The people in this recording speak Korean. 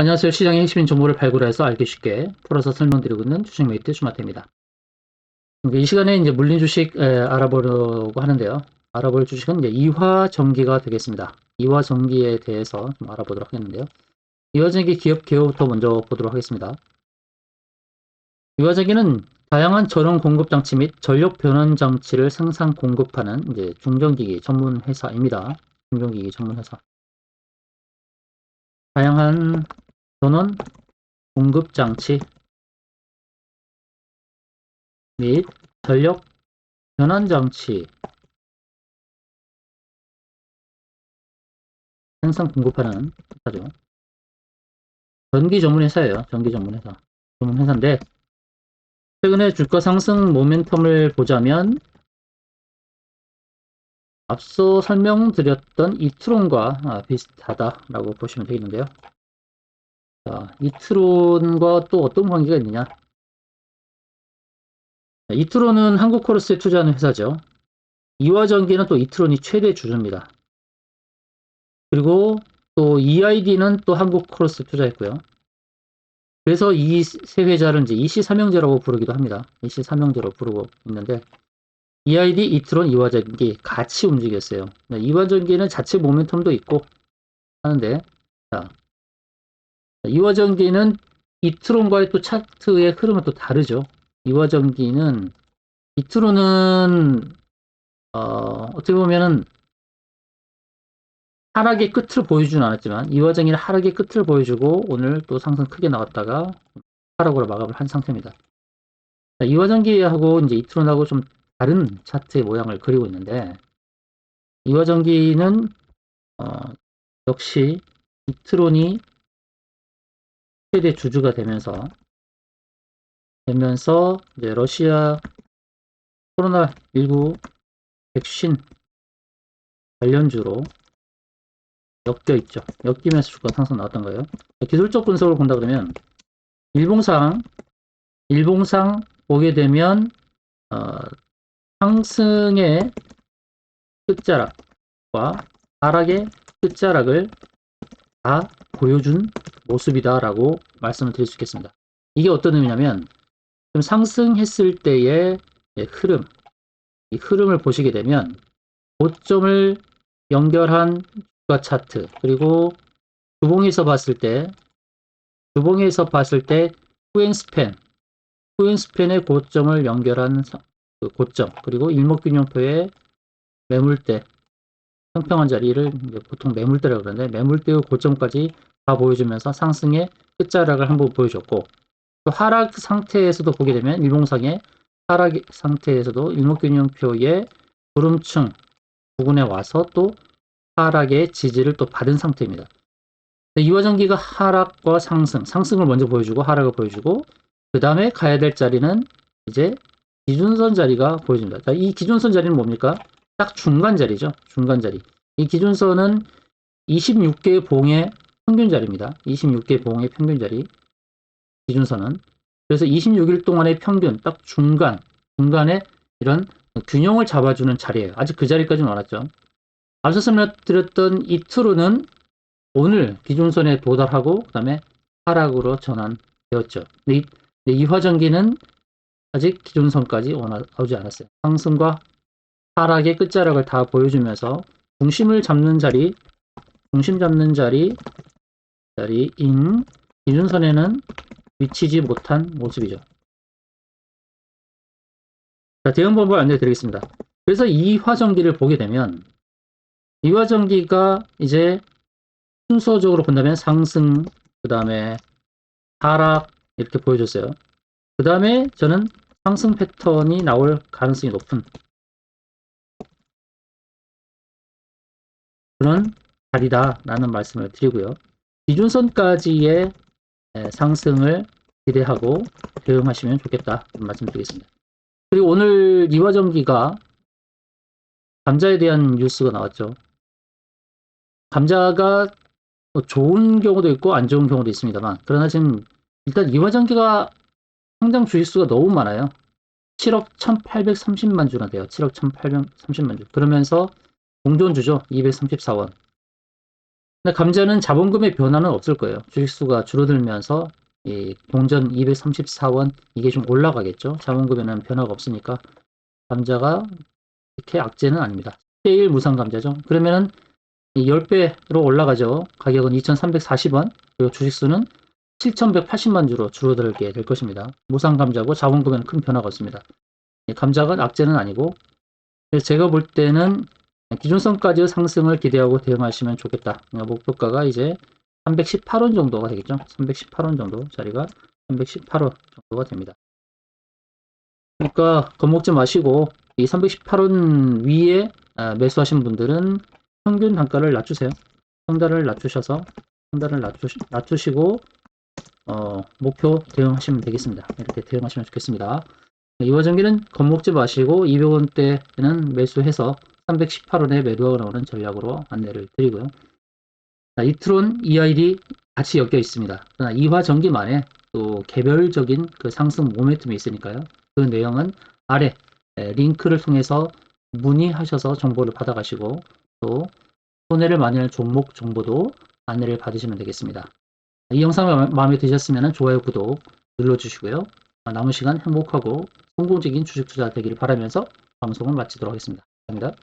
안녕하세요. 시장의 핵심 정보를 발굴해서 알기 쉽게 풀어서 설명드리고 있는 주식 메이트 주마태입니다. 이 시간에 이제 물린 주식 에, 알아보려고 하는데요. 알아볼 주식은 이제 이화전기가 되겠습니다. 이화전기에 대해서 좀 알아보도록 하겠는데요. 이화전기 기업 개요부터 먼저 보도록 하겠습니다. 이화전기는 다양한 전원 공급 장치 및 전력 변환 장치를 생산 공급하는 이제 중전기기 전문 회사입니다. 중전기기 전문 회사. 다양한 전원 공급 장치 및 전력 변환 장치 생산 공급하는 회사죠. 전기 전문 회사예요. 전기 전문 회사. 전문 회사인데 최근에 주가 상승 모멘텀을 보자면 앞서 설명드렸던 이트론과 아, 비슷하다라고 보시면 되겠는데요. 자, 이트론과 또 어떤 관계가 있느냐? 이트론은 한국 코러스에 투자하는 회사죠. 이화전기는 또 이트론이 최대 주주입니다. 그리고 또 EID는 또 한국 코러스 투자했고요. 그래서 이 세 회사를 이제 이시 삼형제라고 부르기도 합니다. 이시 삼형제로 부르고 있는데 EID, 이트론, 이화전기 같이 움직였어요. 이화전기는 자체 모멘텀도 있고 하는데 자, 이화전기는 이트론과의 또 차트의 흐름은 또 다르죠. 이화전기는 이트론은 어, 어떻게 보면은 하락의 끝을 보여주진 않았지만 이화전기는 하락의 끝을 보여주고 오늘 또 상승 크게 나왔다가 하락으로 마감을 한 상태입니다. 이화전기하고 이제 이트론하고 좀 다른 차트의 모양을 그리고 있는데 이화전기는 어, 역시 이트론이 최대 주주가 되면서 되면서 이제 러시아 코로나19 백신 관련주로 엮여 있죠. 엮이면서 주가 상승 나왔던 거예요. 기술적 분석을 본다 그러면 일봉상 일봉상 보게 되면 어, 상승의 끝자락과 하락의 끝자락을 다 보여준 모습이다라고 말씀을 드릴 수 있겠습니다. 이게 어떤 의미냐면 좀 상승했을 때의 흐름, 이 흐름을 보시게 되면 고점을 연결한 주가 차트 그리고 주봉에서 봤을 때 주봉에서 봤을 때 후행스팬 후행스팬의 고점을 연결한 그 고점 그리고 일목균형표의 매물대 평평한 자리를 보통 매물대라고 그러는데 매물대의 고점까지 다 보여주면서 상승의 끝자락을 한번 보여줬고 또 하락 상태에서도 보게 되면 일봉상의 하락 상태에서도 일목균형표의 구름층 부근에 와서 또 하락의 지지를 또 받은 상태입니다. 이화전기가 하락과 상승, 상승을 먼저 보여주고 하락을 보여주고 그 다음에 가야 될 자리는 이제 기준선 자리가 보여집니다. 자, 이 기준선 자리는 뭡니까? 딱 중간 자리죠. 중간 자리. 이 기준선은 26개의 봉의 평균 자리입니다. 26개 봉의 평균 자리. 기준선은. 그래서 26일 동안의 평균, 딱 중간, 중간에 이런 균형을 잡아주는 자리예요. 아직 그 자리까지는 왔죠. 앞서 설명드렸던 이트로는 오늘 기준선에 도달하고 그 다음에 하락으로 전환되었죠. 이, 이 화전기는 아직 기존선까지 오지 않았어요. 상승과 하락의 끝자락을 다 보여주면서 중심을 잡는 자리, 중심 잡는 자리, 자리인 기준선에는 미치지 못한 모습이죠. 자, 대응 방법을 안내드리겠습니다. 그래서 이 화전기를 보게 되면 이 화전기가 이제 순서적으로 본다면 상승, 그 다음에 하락 이렇게 보여줬어요. 그 다음에 저는 상승 패턴이 나올 가능성이 높은 그런 자리다라는 말씀을 드리고요. 기준선까지의 상승을 기대하고 대응하시면 좋겠다 말씀드리겠습니다. 그리고 오늘 이화전기가 감자에 대한 뉴스가 나왔죠. 감자가 좋은 경우도 있고 안 좋은 경우도 있습니다만 그러나 지금 일단 이화전기가 상장 주식수가 너무 많아요. 7억 1830만 주나 돼요. 7억 1830만 주. 그러면서 공존주죠. 234원. 근데 감자는 자본금의 변화는 없을 거예요. 주식수가 줄어들면서 이 동전 234원 이게 좀 올라가겠죠. 자본금에는 변화가 없으니까 감자가 이렇게 악재는 아닙니다. 제일 무상 감자죠. 그러면은 이 10배로 올라가죠. 가격은 2,340원, 그리고 주식수는 7,180만 주로 줄어들게 될 것입니다. 무상 감자고 자본금에는 큰 변화가 없습니다. 이 감자가 악재는 아니고, 제가 볼 때는 기존선까지 상승을 기대하고 대응하시면 좋겠다. 그러니까 목표가가 이제 318원 정도가 되겠죠. 318원 정도 자리가 318원 정도가 됩니다. 그러니까 겁먹지 마시고 이 318원 위에 아, 매수하신 분들은 평균 단가를 낮추세요. 상단을 낮추셔서 상단을 낮추시, 낮추시 고 어, 목표 대응하시면 되겠습니다. 이렇게 대응하시면 좋겠습니다. 네, 이 과정기는 겁먹지 마시고 200원대는 매수해서 318원에 매도하고 나오는 전략으로 안내를 드리고요. 자, 이트론, EID 같이 엮여 있습니다. 그러나 이화 전기만의 또 개별적인 그 상승 모멘텀이 있으니까요. 그 내용은 아래 에, 링크를 통해서 문의하셔서 정보를 받아가시고 또 손해를 많이 할 종목 정보도 안내를 받으시면 되겠습니다. 이 영상이 마- 마음에 드셨으면 좋아요, 구독 눌러주시고요. 남은 시간 행복하고 성공적인 주식 투자 되기를 바라면서 방송을 마치도록 하겠습니다. 감사합니다.